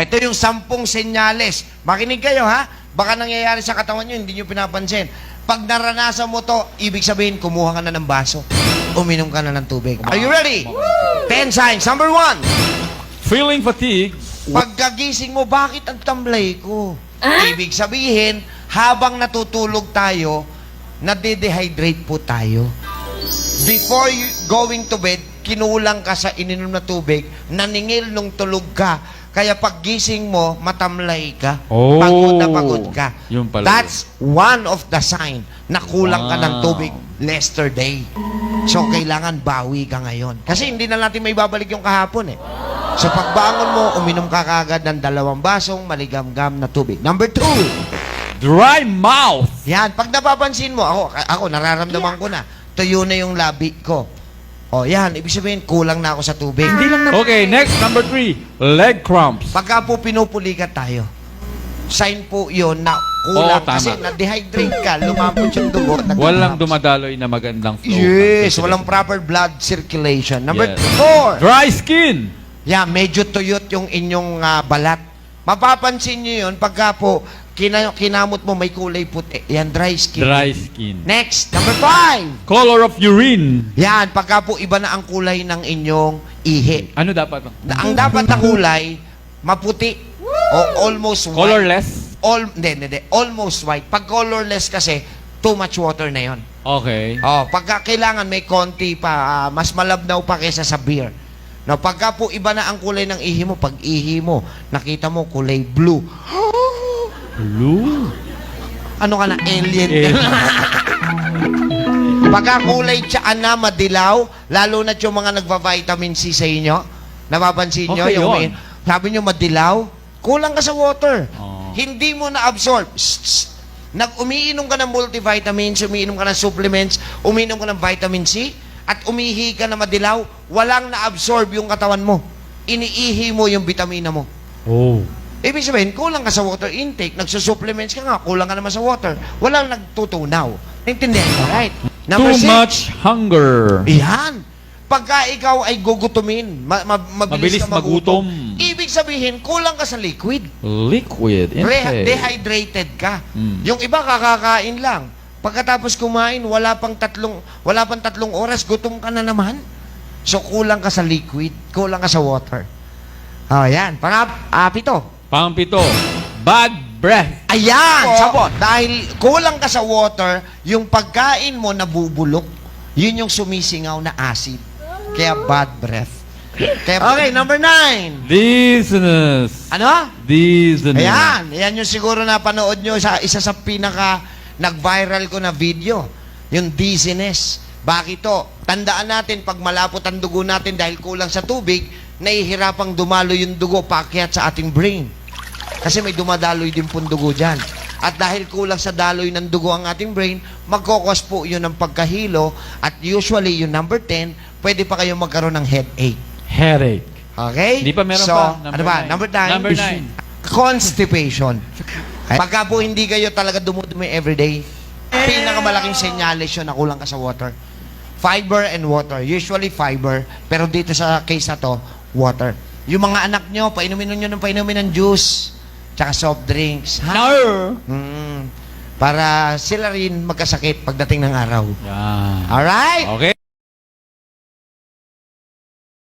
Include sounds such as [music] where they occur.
Ito yung sampung senyales. Makinig kayo ha. Baka nangyayari sa katawan nyo, hindi nyo pinapansin. Pag naranasan mo to, ibig sabihin, kumuha ka na ng baso. Uminom ka na ng tubig. Are you ready? Ten signs. Number one. Feeling fatigue. Pagkagising mo, bakit ang tamlay ko? Ibig sabihin, habang natutulog tayo, nade-dehydrate po tayo. Before you going to bed, kinulang ka sa ininom na tubig, naningil nung tulog ka. Kaya pag gising mo, matamlay ka. Oh. Pagod na pagod ka. Yun pala That's one of the sign na kulang ka ng Wow. tubig yesterday. So, kailangan bawi ka ngayon. Kasi hindi na natin may babalik yung kahapon eh. So, pagbangon mo, uminom ka kagad ng dalawang basong maligam-gam na tubig. Number two, Dry mouth. yan, pag napapansin mo, ako, ako nararamdaman ko na, tuyo na yung labi ko. O, yan, ibig sabihin, kulang na ako sa tubig. Hindi lang Okay, next, number three. Leg cramps. Pagka po pinupulikat tayo, sign po yun na kulang Oo, tama. kasi na-dehydrate ka, lumapot yung dugo. Walang nagka-cramps. dumadaloy na magandang flow. Yes, ng walang proper blood circulation. Number Yes. four, Dry skin. yeah, medyo tuyot yung inyong ah, balat. Mapapansin nyo yun pagka po kina- kinamot mo may kulay puti. Yan, dry skin. Dry skin. Next, number five. Color of urine. Yan, pagka po iba na ang kulay ng inyong ihi. Ano dapat? Ang dapat na kulay, maputi o almost white. Colorless? All, hindi, hindi. Almost white. Pag colorless kasi, too much water na yon. Okay. Oh, pagka kailangan may konti pa, ah, mas malabnaw pa kaysa sa beer. No, pagka po iba na ang kulay ng ihi mo, pag ihi mo, nakita mo kulay blue. Blue. Ano ka na, alien Eh. [laughs] Pagka kulay tsaan na, madilaw, lalo na yung mga nagva-vitamin C sa inyo, napapansin nyo, Okay, yung yun. may, sabi nyo madilaw, kulang ka sa water. Oh. Hindi mo na-absorb. Shh, shh. Nag umiinom ka ng multivitamins, umiinom ka ng supplements, umiinom ka ng vitamin C, at umihi ka na madilaw, walang na-absorb yung katawan mo. Iniihi mo yung vitamina mo. oh. Ibig sabihin, kulang ka sa water intake, nagsusupplements ka nga, kulang ka naman sa water. Walang nagtutunaw. Naintindihan mo, right? Number Too six, much hunger. Yan. Pagka ikaw ay gugutumin, ma- ma- mabilis, Mabilis ka magutom. magutom. Ibig sabihin, kulang ka sa liquid. Liquid Re- intake. dehydrated ka. Mm. Yung iba kakakain lang. Pagkatapos kumain, wala pang tatlong wala pang tatlong oras, gutom ka na naman. So kulang ka sa liquid, kulang ka sa water. Oh, yan. Pangap, ah, pito. Pangpito. Bad breath. Ayan, sabot. Dahil kulang ka sa water, yung pagkain mo nabubulok, yun yung sumisingaw na acid. Kaya bad breath. Kaya, [laughs] okay, number nine. Dizziness. Ano? Dizziness. Ayan, yan yung siguro napanood nyo sa isa sa pinaka nag-viral ko na video. Yung dizziness. Bakit to? Tandaan natin, pag malapot ang dugo natin dahil kulang sa tubig, nahihirapang dumalo yung dugo paakyat sa ating brain. Kasi may dumadaloy din pong dugo dyan. At dahil kulang sa daloy ng dugo ang ating brain, magkokos po yun ng pagkahilo. At usually, yung number 10, pwede pa kayong magkaroon ng headache. Headache. Okay? Hindi pa meron so, pa. Number ano ba? nine. Number 9. Number nine. Constipation. Pagka po hindi kayo talaga dumudumi everyday, pinakamalaking senyales yun na kulang ka sa water. Fiber and water. Usually fiber, pero dito sa case na to, water. Yung mga anak nyo, painumin nyo ng painumin ng juice, tsaka soft drinks. Ha? No. Mm, para sila rin magkasakit pagdating ng araw. Yan. Alright? Okay.